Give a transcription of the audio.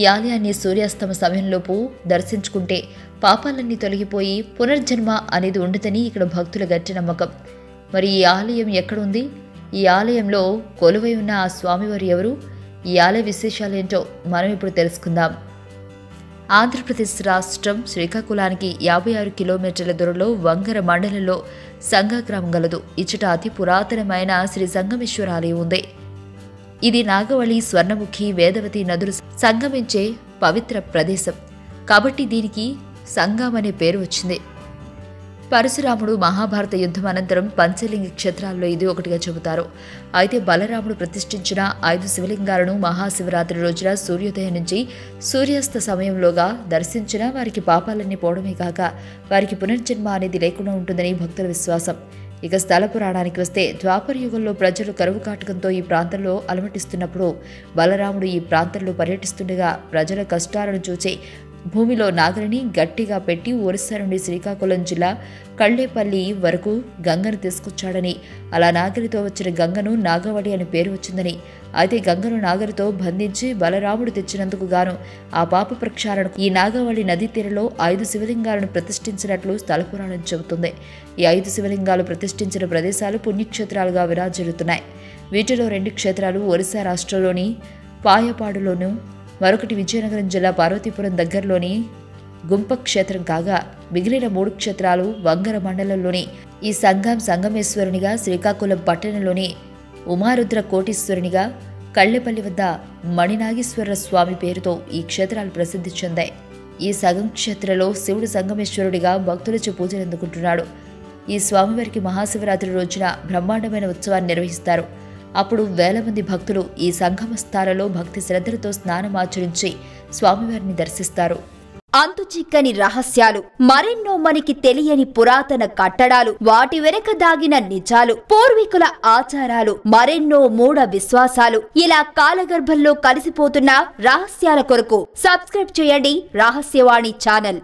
ఈ ఆలయాన్ని సూర్యాస్తమ సమయంలోపు దర్శించుకుంటే పాపాలన్నీ తొలగిపోయి పునర్జన్మ అనేది ఉండదని ఇక్కడ భక్తుల గట్టి నమ్మకం. మరి ఈ ఆలయం ఎక్కడుంది ఈ ఆలయంలో కొలువై ఉన్న ఆ స్వామివారు ఎవరు? ఈ ఆలయ విశేషాలేంటో మనం ఇప్పుడు తెలుసుకుందాం. ఆంధ్రప్రదేశ్ రాష్ట్రం శ్రీకాకుళానికి యాభై ఆరు కిలోమీటర్ల దూరంలో వంగర మండలంలో సంగ గ్రామం గలదు. ఇచ్చట అతి పురాతనమైన శ్రీ సంగమేశ్వర ఆలయం ఉంది. ఇది నాగవళి స్వర్ణముఖి వేదవతి నదులు సంగమించే పవిత్ర ప్రదేశం. కాబట్టి దీనికి సంగం అనే పేరు వచ్చింది. పరశురాముడు మహాభారత యుద్ధం అనంతరం పంచలింగ క్షేత్రాల్లో ఇది ఒకటిగా చెబుతారు. అయితే బలరాముడు ప్రతిష్ఠించిన ఐదు శివలింగాలను మహాశివరాత్రి రోజున సూర్యోదయం నుంచి సూర్యాస్త సమయంలోగా దర్శించిన వారికి పాపాలన్నీ పోవడమే కాక వారికి పునర్జన్మ అనేది లేకుండా ఉంటుందని భక్తుల విశ్వాసం. ఇక స్థల పురాణానికి వస్తే ద్వాపర యుగంలో ప్రజలు కరువు కాటకంతో ఈ ప్రాంతంలో అలమటిస్తున్నప్పుడు బలరాముడు ఈ ప్రాంతంలో పర్యటిస్తుండగా ప్రజల కష్టాలను చూచి భూమిలో నాగరిని గట్టిగా పెట్టి ఒరిస్సా నుండి శ్రీకాకుళం జిల్లా కళ్ళేపల్లి వరకు గంగను తీసుకొచ్చాడని. అలా నాగరితో వచ్చిన గంగను నాగవడి అని పేరు వచ్చిందని. అయితే గంగను నాగరితో బంధించి బలరాముడు తెచ్చినందుకు గాను ఆ పాప ప్రక్షాళనకు ఈ నాగవళి నదీ తీరలో ఐదు శివలింగాలను ప్రతిష్ఠించినట్లు స్థల పురాణం చెబుతుంది. ఈ ఐదు శివలింగాలు ప్రతిష్ఠించిన ప్రదేశాలు పుణ్యక్షేత్రాలుగా విరాజిల్లుతున్నాయి. వీటిలో రెండు క్షేత్రాలు ఒరిస్సా రాష్ట్రంలోని పాయపాడులోను మరొకటి విజయనగరం జిల్లా పార్వతీపురం దగ్గరలోని గుంప క్షేత్రం కాగా మిగిలిన మూడు క్షేత్రాలు వంగర మండలంలోని ఈ సంఘం సంగమేశ్వరునిగా శ్రీకాకుళం పట్టణంలోని ఉమారుద్ర కోటీశ్వరునిగా కళ్ళెపల్లి వద్ద మణినాగేశ్వర స్వామి పేరుతో ఈ క్షేత్రాలు ప్రసిద్ధి చెందాయి. ఈ సగం క్షేత్రలో శివుడు సంగమేశ్వరుడిగా భక్తులచే పూజలు అందుకుంటున్నాడు ఈ స్వామివారికి మహాశివరాత్రి రోజున బ్రహ్మాండమైన ఉత్సవాన్ని నిర్వహిస్తారు. అప్పుడు వేల మంది భక్తులు ఈ సంగమ స్థానంలో భక్తి శ్రద్ధలతో స్నానం ఆచరించి స్వామివారిని దర్శిస్తారు. అంతు చిక్కని రహస్యాలు మరెన్నో మనకి తెలియని పురాతన కట్టడాలు వాటి వెనక దాగిన నిజాలు పూర్వీకుల ఆచారాలు మరెన్నో మూఢ విశ్వాసాలు. ఇలా కాలగర్భంలో కలిసిపోతున్న రహస్యాల కొరకు సబ్స్క్రైబ్ చేయండి రహస్యవాణి ఛానల్.